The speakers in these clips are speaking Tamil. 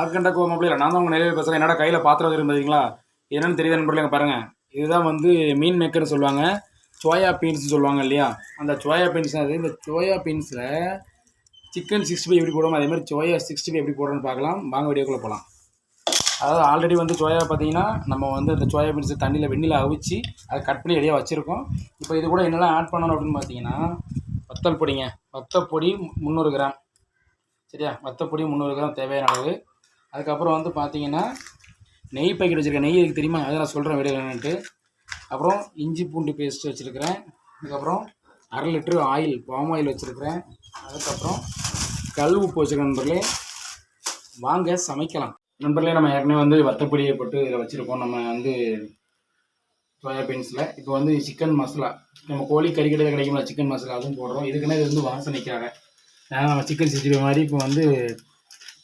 ஆக்கண்ட கோமாப்பிள்ளையில நான் தான் உங்கள் நிறைய பேசுகிறேன் என்னோட கையில் பாத்திரம் இருந்ததுங்களா என்னன்னு தெரியுது நண்பர்களே இங்க பாருங்க. இதுதான் வந்து மீன் மேக்கர்னு சொல்லுவாங்க. சோயா பீன்ஸ் சொல்லுவாங்க இல்லையா? அந்த சோயா பீன்ஸ் அது இந்த சோயா பீன்ஸில் சிக்கன் சிக்ஸ்டி ஃபைவ் எப்படி போடுவோம் அதே மாதிரி சோயா சிக்ஸ்டி ஃபைவ் எப்படி போடுறோன்னு பார்க்கலாம். வாங்க வீடியோக்குள்ளே போகலாம் அதாவது ஆல்ரெடி வந்து சோயா பார்த்தீங்கன்னா நம்ம வந்து அந்த சோயா பீன்ஸை தண்ணியில் வெண்ணில அவிச்சு அதை கட் பண்ணி ரெடியாக வச்சுருக்கோம். இப்போ இது கூட என்னெல்லாம் ஆட் பண்ணணும் அப்படின்னு பார்த்தீங்கன்னா வத்தல் பொடிங்க. வத்தல் பொடி முந்நூறு கிராம். சரியா? வத்தப்பொடி முந்நூறு கிராம் தேவையான அளவு. அதுக்கப்புறம் வந்து பார்த்தீங்கன்னா நெய் பாக்கெட் வச்சுருக்கேன். நெய் எனக்கு தெரியுமா? அதை நான் சொல்கிறேன் வீடியோ அப்புறம் இஞ்சி பூண்டு பேஸ்ட் வச்சுருக்கிறேன். அதுக்கப்புறம் அரை லிட்டரு ஆயில் பாம் ஆயில் வச்சுருக்கிறேன். அதுக்கப்புறம் கல் உப்பு வச்சுருக்கேன் நண்பர்களே. வாங்க சமைக்கலாம். நண்பர்களே நம்ம ஏற்கனவே வந்து வத்தப்பொடியை போட்டு இதில் வச்சுருக்கோம். நம்ம வந்து சோயாபீன்ஸில் இப்போ வந்து சிக்கன் மசாலா நம்ம கோழி கறி கடையில் கிடைக்கும்ல சிக்கன் மசாலா அதுவும் போடுறோம். இதுக்குன்னா இது வந்து வாசனைக்காக. ஏன்னா நம்ம சிக்கன் சிக்ஸ்டி ஃபைவ் மாதிரி இப்போ வந்து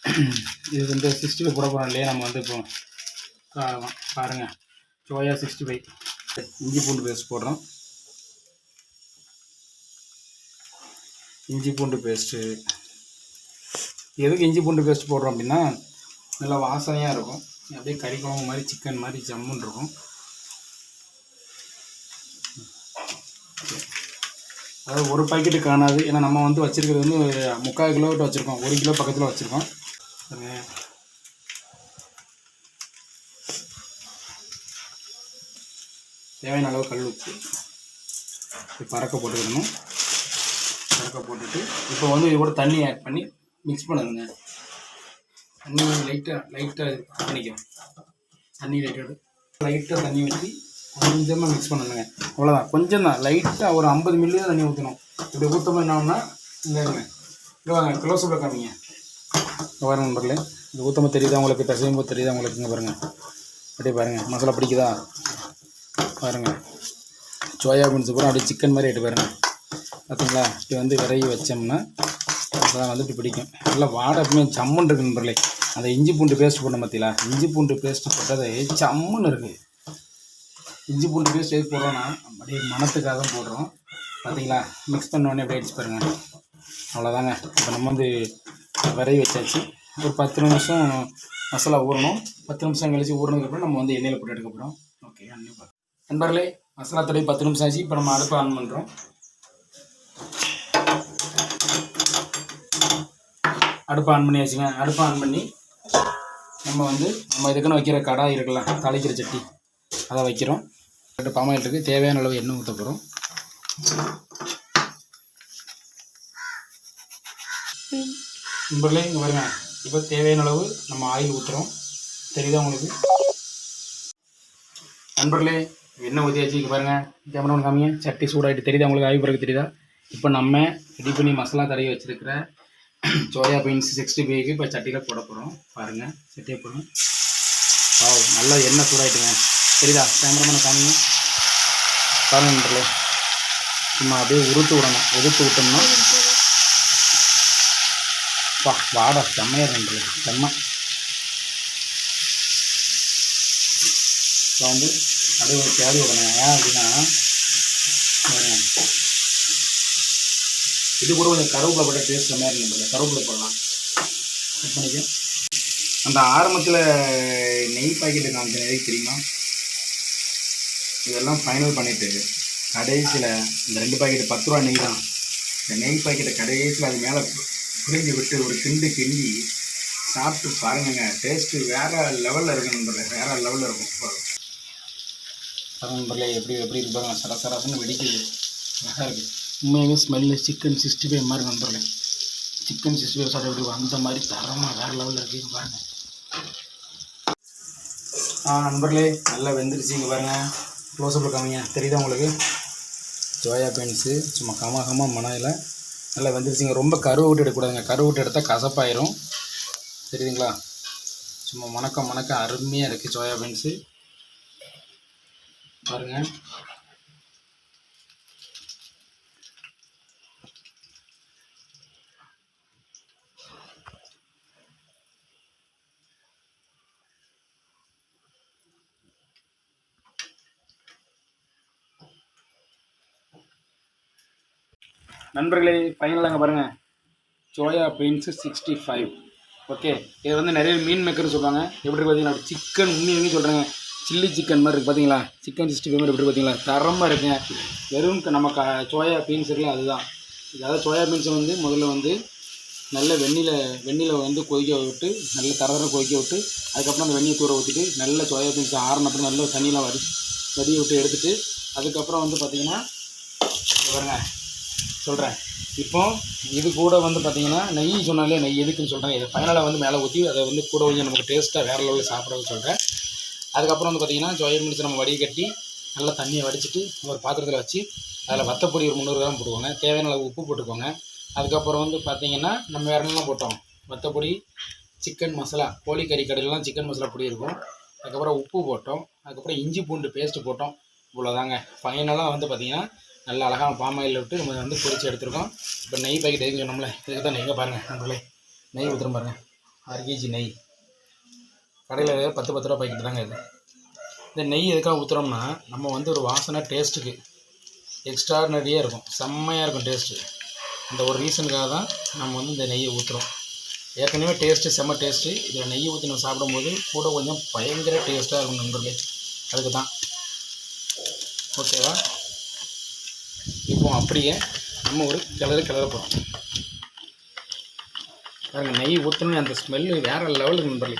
இது வந்து சிக்ஸ்டி ஃபைவ் போட போகிறோம் இல்லையா? நம்ம வந்து இப்போ பாருங்கள் சோயா சிக்ஸ்டி ஃபைவ். இஞ்சி பூண்டு பேஸ்ட் போடுறோம். இஞ்சி பூண்டு பேஸ்ட்டு எதுக்கு இஞ்சி பூண்டு பேஸ்ட் போடுறோம் அப்படின்னா நல்லா வாசனையாக இருக்கும். அப்படியே கறி குழம்பு மாதிரி சிக்கன் மாதிரி ஜம்முன்னு இருக்கும். அதாவது ஒரு பாக்கெட்டு காணாது. ஏன்னா நம்ம வந்து வச்சுருக்கிறது வந்து முக்கால் கிலோ வச்சுருக்கோம். ஒரு கிலோ பக்கத்தில் வச்சுருக்கோம். தேவையான அளவு கல் உப்பு. பறக்க போட்டுக்கணும். பறக்க போட்டுட்டு இப்போ வந்து இது கூட தண்ணி ஆட் பண்ணி மிக்ஸ் பண்ணுங்க தண்ணி லைட்டாக லைட்டாக பண்ணிக்கணும் தண்ணி லைட்டாக லைட்டாக தண்ணி ஊற்றி கொஞ்சமாக மிக்ஸ் பண்ணணுங்க அவ்வளோதான் கொஞ்சம் தான். லைட்டாக ஒரு ஐம்பது மில்லி தான் தண்ணி ஊற்றணும் இப்படி ஊற்றமா என்ன ஆகும்னா இந்த இருங்க இங்க வாங்க க்ளோஸ்அப்பில் காமிங்க. இங்க நண்பர்களே. இது ஊற்றமாக தெரியுதா உங்களுக்கு? பிசையும் போது தெரியுதா உங்களுக்கு? இங்கே பாருங்கள் அப்படியே பாருங்கள் மசாலா பிடிக்குதா? பாருங்கள் சோயா பீன்ஸ் பூரா அப்படியே சிக்கன் மாதிரி ஆகிட்டு பாருங்கள் பார்த்தீங்களா இப்படி வந்து விரைவி வச்சோம்னா மசாலா வந்து இப்படி பிடிக்கும். நல்லா வாடை எப்பவுமே ஜம்முன்னு இருக்கு நண்பர்களே. அந்த இஞ்சி பூண்டு பேஸ்ட் பண்ண பார்த்தீங்களா இஞ்சி பூண்டு பேஸ்ட்டு போட்டது ஜம்முன்னு இருக்குது இஞ்சி பூண்டு பேஸ்ட் எதுக்கு போடுறோன்னா அப்படியே மணத்துக்காக தான் போடுறோம். பார்த்தீங்களா மிக்ஸ் பண்ணோடனே அப்படியே அடிச்சு பாருங்க. அவ்வளோதாங்க இப்போ நம்ம வந்து விரைவி வச்சாச்சு. ஒரு பத்து நிமிஷம் மசாலா ஊறணும். பத்து நிமிஷம் கழிச்சு ஊறினதுக்கப்புறம் நம்ம வந்து எண்ணெயில் போட்டு எடுக்க போகிறோம் ஓகே கண்டிப்பாக நண்பர்களே மசாலா தடவை பத்து நிமிஷம் ஆச்சு. இப்போ நம்ம அடுப்பு ஆன் பண்ணுறோம் அடுப்பு ஆன் பண்ணி வச்சுங்க அடுப்பு ஆன் பண்ணி நம்ம வந்து நம்ம இதுக்குன்னு வைக்கிற கடாய் இருக்கலாம். தாளிக்கிற சட்டி. அதை வைக்கிறோம். ரெண்டு பாமாயில் இருக்குது தேவையான அளவு எண்ணெய் ஊற்ற போகிறோம் நண்பர்களே இங்கே பாருங்க. இப்போ தேவையான அளவு நம்ம ஆயில் ஊற்றுறோம் தெரியுதா உங்களுக்கு? நண்பர்களே எண்ணெய் ஊற்றியாச்சு இங்கே பாருங்க. கேமரா ஒன்று காமிங்க சட்டி சூடாகிட்டு தெரியுதா உங்களுக்கு? ஆய்வு பிறகு தெரியுதா? இப்போ நம்ம ரெடி பண்ணி மசாலா தடவி வச்சுருக்கிற சோயா பீன்ஸ் சிக்ஸ்டி ஃபைவ்க்கு இப்போ சட்டியில் போட போகிறோம் பாருங்கள் சட்டியை போடுறோம் வாவ் நல்லா எண்ணெய் சூடாயிட்டுங்க. தெரியுதா? கேமராமேனை காமிங்க. பாருங்க சும்மா அப்படியே உருத்து விடணும். உருத்து விட்டோம்னா? வா வாடா செம்மையாக நண்பர்களே. செம்ம. இப்போ வந்து அப்படியே ஒரு தேடி விடணும். ஏன் அப்படின்னா இது கூட கொஞ்சம் கருவேப்பிலை போட்ட டேஸ்ட் செம்மையாக நண்பர்களே. கருவேப்பிலை போடலாம். பண்ணிக்க. அந்த ஆரம்பத்தில் நெய் பாக்கெட்டு காமிச்ச நெய் தெரியுமா? இதெல்லாம் ஃபைனல் பண்ணிவிட்டு கடைசியில் இந்த ரெண்டு பாக்கெட் பத்து ரூபா நெய் தான். இந்த நெய் பாக்கெட்டை கடைசியில் அது மேலே புரிஞ்சு விட்டு ஒரு கிண்டு கிண்டி சாப்பிட்டு பாருங்கங்க. டேஸ்ட்டு வேறு லெவலில் இருக்கு நண்பர்களே வேறு லெவலில் இருக்கும். பாருங்க நண்பர்களே எப்படி எப்படி இருக்கு பாருங்க. சர சரசன்னு வெடிக்குது. நல்லா இருக்குது உண்மையாகவே ஸ்மெல்லு சிக்கன் சிக்ஸ்டி ஃபைவ் மாதிரி நண்பர்களே. சிக்கன் சிக்ஸ்டி ஃபைவ் சாப்பிட்டு எப்படி அந்த மாதிரி தரமாக வேறு லெவலில் இருக்குது பாருங்கள் ஆ நண்பர்களே நல்லா வெந்துருச்சு இங்கே பாருங்கள் க்ளோஸ்அப்பில் காமிங்க. தெரியுதா உங்களுக்கு? சோயா பீன்ஸு சும்மா கமகமாக மனையில் நல்லா வந்துருச்சுங்க. ரொம்ப கருவு விட்டு எடுக்கக்கூடாதுங்க. கருவு விட்டு எடுத்தால் கசப்பாயிரும். தெரியுதுங்களா? சும்மா மணக்க மணக்க அருமையாக இருக்குது சோயா பீன்ஸு பாருங்கள் நண்பர்களே ஃபைனலாக அங்கே பாருங்கள் soya beans sixty five okay இது வந்து நிறைய மீன் மேக்கர்னு சொல்லுவாங்க எப்படி பார்த்தீங்கன்னா பார்த்தீங்களா சிக்கன் உண்மையுமே சொல்கிறாங்க சில்லி சிக்கன் மாதிரி இருக்குது பார்த்தீங்களா சிக்கன் சிக்ஸ்டி ஃபைவ் மாதிரி எப்படி பார்த்தீங்களா தரமாக இருக்குங்க. வெறும் நம்ம க சோயா பீன்ஸ் இருக்குல்ல அதுதான். அதாவது சோயா பீன்ஸை வந்து முதல்ல வந்து நல்ல வெந்நில வெந்நில வந்து கொதிக்க விட்டு நல்ல தரதரம் கொதிக்க விட்டு அதுக்கப்புறம் அந்த வெந்நியை தூர ஊற்றிட்டு நல்ல சோயா பீன்ஸ் ஆறுனப்புறம் நல்ல தண்ணியெலாம் வடி வடிய விட்டு எடுத்துட்டு அதுக்கப்புறம் வந்து பார்த்திங்கன்னா பாருங்கள் சொல்கிறேன் இப்போ இது கூட வந்து பார்த்தீங்கன்னா நெய் சொன்னாலே நெய் எதுக்குன்னு சொல்கிறேன் இது ஃபைனலாக வந்து மேலே ஊற்றி அதை வந்து கூட கொஞ்சம் நமக்கு டேஸ்ட்டாக வேறு லெவலில் சாப்பிட்றது சொல்கிறேன் அதுக்கப்புறம் வந்து பார்த்தீங்கன்னா ஜோயர் மினிட்ஸ் நம்ம வடிகட்டி நல்லா தண்ணியை வடிச்சிட்டு ஒரு பாத்திரத்தில் வச்சு அதில் வத்தப்பொடி ஒரு முந்நூறு கிராம் போட்டுக்கோங்க. தேவையான அளவு உப்பு போட்டுக்கோங்க. அதுக்கப்புறம் வந்து பார்த்திங்கன்னா நம்ம வேறு என்னெல்லாம் போட்டோம்? வத்தப்பொடி சிக்கன் மசாலா கோழி கறி கடையிலலாம் சிக்கன் மசாலா பொடி இருக்கும். அதுக்கப்புறம் உப்பு போட்டோம். அதுக்கப்புறம் இஞ்சி பூண்டு பேஸ்ட்டு போட்டோம். இவ்வளோதாங்க ஃபைனலாக வந்து பார்த்தீங்கன்னா நல்லா அழகாக பாமாயில் விட்டு நம்ம வந்து பொரிச்சு எடுத்துருக்கோம். இப்போ நெய் பாக்கெட் எதுவும் சொன்னோம்ல இதுக்கு தான் நெய்ங்க பாருங்கள் நம்மளே நெய் ஊற்றுறோம் பாருங்கள் ஆறு கேஜி நெய். கடையில் பத்து பத்து ரூபா பாக்கெட் தாங்க இது. இந்த நெய் எதுக்காக ஊற்றுறோம்னா நம்ம வந்து ஒரு வாசனை டேஸ்ட்டுக்கு எக்ஸ்ட்ரானரியாக இருக்கும். செம்மையாக இருக்கும் டேஸ்ட்டு. இந்த ஒரு ரீசனுக்காக தான் நம்ம வந்து இந்த நெய்யை ஊற்றுறோம் ஏற்கனவே டேஸ்ட்டு செம்ம டேஸ்ட்டு. இதில் நெய் ஊற்றி நம்ம சாப்பிடும்போது கூட கொஞ்சம் பயங்கர டேஸ்ட்டாக இருக்கும் நண்பர்களே. அதுக்கு தான். ஓகேவா? இப்போ அப்படியே நம்ம ஒரு கிளறு கிளற போகிறோம் பாருங்கள் நெய் ஊற்றணும் அந்த ஸ்மெல்லு வேறு லெவலுக்கு நண்பர்களே.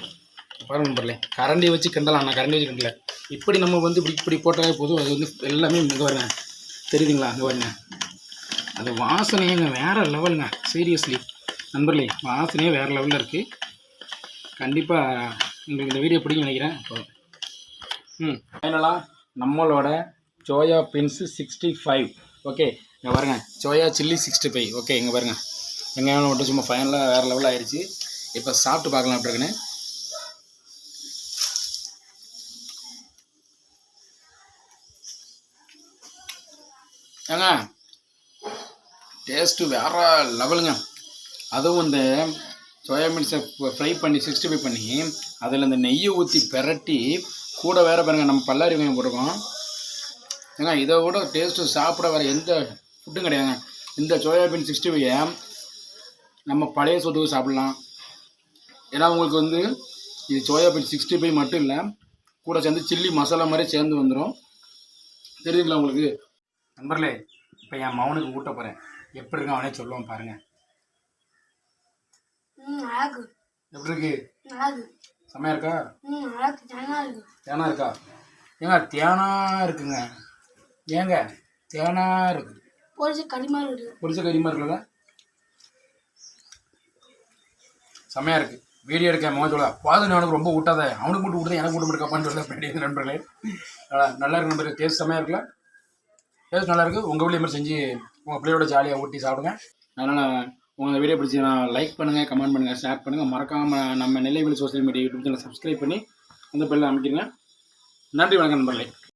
பாருங்கள் நண்பர்களே கரண்டி வச்சு கிண்டலாம் நான் கரண்டி வச்சு கிண்டல. இப்படி நம்ம வந்து இப்படி இப்படி போட்டாலே போதும். அது வந்து எல்லாமே இங்கே வருங்க தெரியுதுங்களா? அங்கே வருங்க அது வாசனையேங்க வேறு லெவலுங்க சீரியஸ்லி நண்பர்களே வாசனையே வேறு லெவலில் இருக்குது கண்டிப்பாக உங்களுக்கு இந்த வீடியோ பிடிக்கும் நினைக்கிறேன். ம். ஃபைனலாக நம்மளோட soya beans sixty five okay இங்கே பாருங்க. Soya chilli sixty five okay இங்கே பாருங்க. வெங்காயம் மட்டும் சும்மா ஃபைனலாக வேறு லெவலில் ஆயிடுச்சு இப்போ சாப்பிட்டு பார்க்கலாம் அப்படி இருக்குன்னு. ஏங்க டேஸ்ட்டு வேறு லெவலுங்க அதுவும் இந்த சோயா மீன்ஸை ஃப்ரை பண்ணி சிக்ஸ்டி ஃபைவ் பண்ணி அதில் இந்த நெய்யை ஊற்றி பெரட்டி கூட வேறு பாருங்க நம்ம பல்லாரி வெங்காயம் போட்டிருக்கோம். ஏங்க இதை விட டேஸ்ட்டு சாப்பிட வேறு எந்த ஃபுட்டும் கிடையாதுங்க. இந்த சோயாபீன் சிக்ஸ்டி ஃபைவை நம்ம பழைய சொத்துக்கு சாப்பிட்லாம். ஏன்னா உங்களுக்கு வந்து இது சோயாபீன் சிக்ஸ்டி ஃபைவ் மட்டும் இல்லை கூட சேர்ந்து சில்லி மசாலா மாதிரி சேர்ந்து வந்துடும் தெரியுங்களா உங்களுக்கு? நண்பர்களே இப்போ என் மவனுக்கு ஊட்ட போகிறேன் எப்படி இருக்கு அவனே சொல்லுவான் பாருங்க. எப்படி இருக்கு? செம்மையா இருக்கு. தேனா இருக்கா? ஏங்க தேனா இருக்குங்க. ஏங்க தேனா இருக்கு பொரிச்ச கடிமா இருக்கு பொரிச்ச கறிமா இருக்குல்ல செம்மையா இருக்கு. வீடியோ எடுக்க மோக சொல்ல பாது அவனுக்கு ரொம்ப ஊட்டாத. அவனுக்கு மட்டும் ஊட்டுதான் எனக்கு மட்டும் இருக்காப்பான்னு சொல்ல வேண்டியது நண்பர்களே. நல்லா நல்லா இருக்கு நண்பர்களே. டேஸ்ட் செம்மையா இருக்குல்ல? டேஸ்ட் நல்லா இருக்கு. உங்கள் வீட்லேயே மாதிரி செஞ்சு உங்கள் பிள்ளையோட ஜாலியாக ஊட்டி சாப்பிடுங்க. அதனால் உங்கள் வீடியோ பிடிச்சி நான் லைக் பண்ணுங்கள் கமெண்ட் பண்ணுங்கள் ஷேர் பண்ணுங்கள் மறக்காமல் நம்ம நெல்லைவெளி social media YouTube channel subscribe பண்ணி அந்த பெல்ல அமைக்கிறீங்க நன்றி வணக்கம் நண்பர்களே.